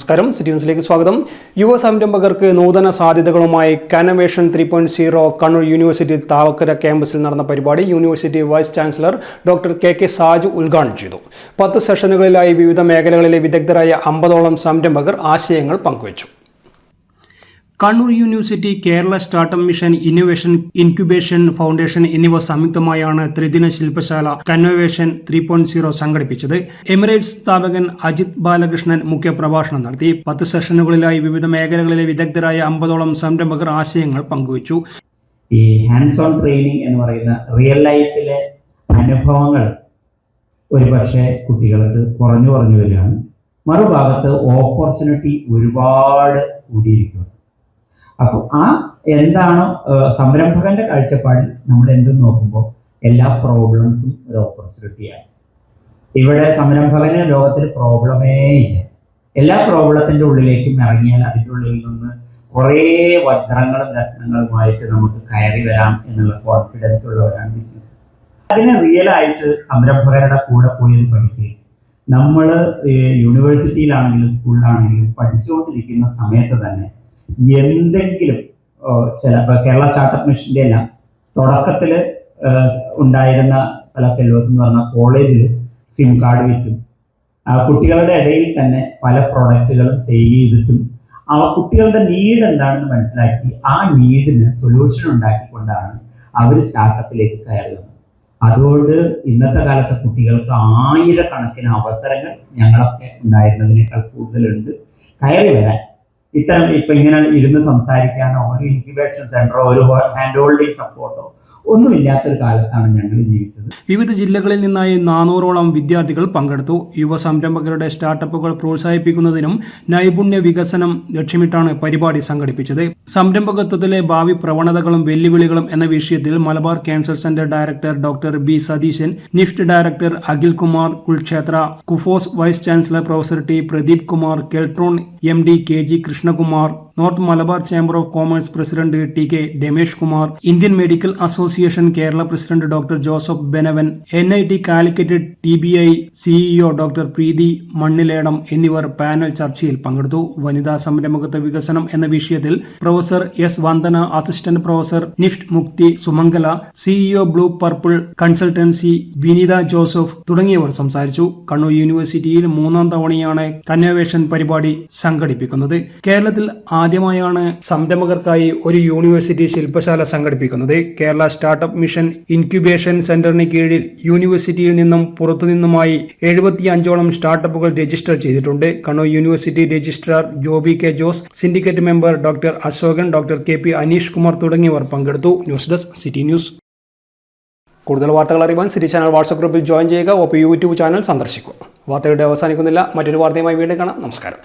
നമസ്കാരം. സിറ്റി ന്യൂസിലേക്ക് സ്വാഗതം. യുവ സംരംഭകർക്ക് നൂതന സാധ്യതകളുമായി Kannovation three point zero Kannur university Thavakkara ക്യാമ്പസിൽ നടന്ന പരിപാടി university vice chancellor doctor K K Saju ഉദ്ഘാടനം ചെയ്തു. പത്ത് സെഷനുകളിലായി വിവിധ മേഖലകളിലെ വിദഗ്ധരായ അമ്പതോളം സംരംഭകർ ആശയങ്ങൾ പങ്കുവച്ചു. Kannur university Kerala startup mission innovation incubation foundation എന്നിവ സംയുക്തമായാണ് ത്രിദിന ശില്പശാല കന്നോവേഷൻ ത്രീ പോയിന്റ് സീറോ സംഘടിപ്പിച്ചത്. എമിറേറ്റ്സ് സ്ഥാപകൻ അജിത് ബാലകൃഷ്ണൻ മുഖ്യപ്രഭാഷണം നടത്തി. പത്ത് സെഷനുകളിലായി വിവിധ മേഖലകളിലെ വിദഗ്ധരായ അമ്പതോളം സംരംഭകർ ആശയങ്ങൾ പങ്കുവച്ചു. ഈ ഹാൻഡ്സ് ഓൺ ട്രെയിനിങ് എന്ന് പറയുന്ന റിയൽ ലൈഫിലെ അനുഭവങ്ങൾ ഒരുപക്ഷെ കുട്ടികൾക്ക് കുറഞ്ഞു കുറഞ്ഞു വരികയാണ്. മറുഭാഗത്ത് ഓപ്പർച്യൂണിറ്റി ഒരുപാട് കൂടിയിരിക്കുന്നു. അപ്പോൾ ആ എന്താണോ സംരംഭകന്റെ കാഴ്ചപ്പാടിൽ നമ്മൾ എന്ത് നോക്കുമ്പോൾ എല്ലാ പ്രോബ്ലംസും ഒരു ഓപ്പർച്യൂണിറ്റിയാണ് ഇവിടെ സംരംഭകന് ലോകത്തിൽ പ്രോബ്ലമേ ഇല്ല. എല്ലാ പ്രോബ്ലത്തിന്റെ ഉള്ളിലേക്കും ഇറങ്ങിയാൽ അതിന്റെ ഉള്ളിൽ നിന്ന് കുറേ വജ്രങ്ങളും രത്നങ്ങളുമായിട്ട് നമുക്ക് കയറി വരാം എന്നുള്ള കോൺഫിഡൻസ് ഉള്ളവരാണ് ബിസിനസ് അതിന് റിയൽ ആയിട്ട് സംരംഭകരുടെ കൂടെ പോയി അത് പഠിക്കുകയും നമ്മൾ യൂണിവേഴ്സിറ്റിയിലാണെങ്കിലും സ്കൂളിലാണെങ്കിലും പഠിച്ചുകൊണ്ടിരിക്കുന്ന സമയത്ത് തന്നെ എന്തെങ്കിലും ചില കേരള സ്റ്റാർട്ടപ്പ് മിഷന്റെ എല്ലാം തുടക്കത്തിൽ ഉണ്ടായിരുന്ന പല ഫെലോസ് എന്ന് പറഞ്ഞാൽ കോളേജിൽ സിം കാർഡ് വിറ്റും കുട്ടികളുടെ ഇടയിൽ തന്നെ പല പ്രൊഡക്റ്റുകളും സെയിൽ ചെയ്തിട്ടും ആ കുട്ടികളുടെ നീഡ് എന്താണെന്ന് മനസ്സിലാക്കി ആ നീഡിന് സൊല്യൂഷൻ ഉണ്ടാക്കിക്കൊണ്ടാണ് അവർ സ്റ്റാർട്ടപ്പിലേക്ക് കയറി വന്നത് അതുകൊണ്ട് ഇന്നത്തെ കാലത്തെ കുട്ടികൾക്ക് ആയിരക്കണക്കിന് അവസരങ്ങൾ ഞങ്ങളൊക്കെ ഉണ്ടായിരുന്നതിനേക്കാൾ കൂടുതലുണ്ട്. കയറി വരാൻ ഇത്തരം ഇപ്പൊ ഇങ്ങനെ ഇരുന്ന് സംസാരിക്കാനോ ഒരു ഇൻക്യുബേഷൻ സെന്ററോ ഒരു ഹാൻഡ് ഹോൾഡിംഗ് സപ്പോർട്ടോ ഒന്നുമില്ലാത്തൊരു കാലത്താണ് ഞങ്ങൾ ജീവിച്ചത്. വിവിധ ജില്ലകളിൽ നിന്നായി നാനൂറോളം വിദ്യാർത്ഥികൾ പങ്കെടുത്തു. യുവ സംരംഭകരുടെ സ്റ്റാർട്ടപ്പുകൾ പ്രോത്സാഹിപ്പിക്കുന്നതിനും നൈപുണ്യ വികസനം ലക്ഷ്യമിട്ടാണ് പരിപാടി സംഘടിപ്പിച്ചത്. സംരംഭകത്വത്തിലെ ഭാവി പ്രവണതകളും വെല്ലുവിളികളും എന്ന വിഷയത്തിൽ Malabar cancer centre director doctor B Satheesan NIFT director Akhil Kumar Kurukshetra KUFOS vice chancellor professor T Pradeep Kumar Keltron M D K G Krishnakumar north Malabar chamber of commerce president T K Ramesh Kumar Indian medical association Kerala president doctor Joseph Benaven N I T Calicut T B I CEO doctor Preethi Manniledam എന്നിവർ panel ചർച്ചയിൽ പങ്കെടുത്തു. വനിതാ സംരംഭകത്വ വികസനം എന്ന വിഷയത്തിൽ professor S Vandana assistant professor NIFT Mukti Sumangala CEO blue purple consultancy Vineetha Joseph തുടങ്ങിയവർ സംസാരിച്ചു. കണ്ണൂർ യൂണിവേഴ്സിറ്റിയിൽ മൂന്നാം തവണയാണ് കന്നവേഷൻ പരിപാടി സംഘടിപ്പിക്കുന്നത്. കേരളത്തിൽ ആദ്യമായാണ് സംരംഭകർക്കായി ഒരു യൂണിവേഴ്സിറ്റി ശില്പശാല സംഘടിപ്പിക്കുന്നത്. കേരള സ്റ്റാർട്ടപ്പ് മിഷൻ ഇൻക്യുബേഷൻ സെന്ററിന് കീഴിൽ യൂണിവേഴ്സിറ്റിയിൽ നിന്നും പുറത്തുനിന്നുമായി എഴുപത്തി അഞ്ചോളം സ്റ്റാർട്ടപ്പുകൾ രജിസ്റ്റർ ചെയ്തിട്ടുണ്ട്. Kannur university registrar Joby K Jose syndicate member doctor Ashokan doctor K P Aneesh Kumar തുടങ്ങിയവർ പങ്കെടുത്തു. News desk city news. കൂടുതൽ വാർത്തകൾ അറിയുവാൻ സിറ്റി ചാനൽ വാട്സ്ആപ്പ് ഗ്രൂപ്പിൽ ജോയിൻ ചെയ്യുക. ഒപ്പം യൂട്യൂബ് ചാനൽ സന്ദർശിക്കുക. വാർത്തയുടെ അവസാനിക്കുന്നില്ല. മറ്റൊരു വാർത്തയുമായി വീണ്ടും കാണാം. നമസ്കാരം.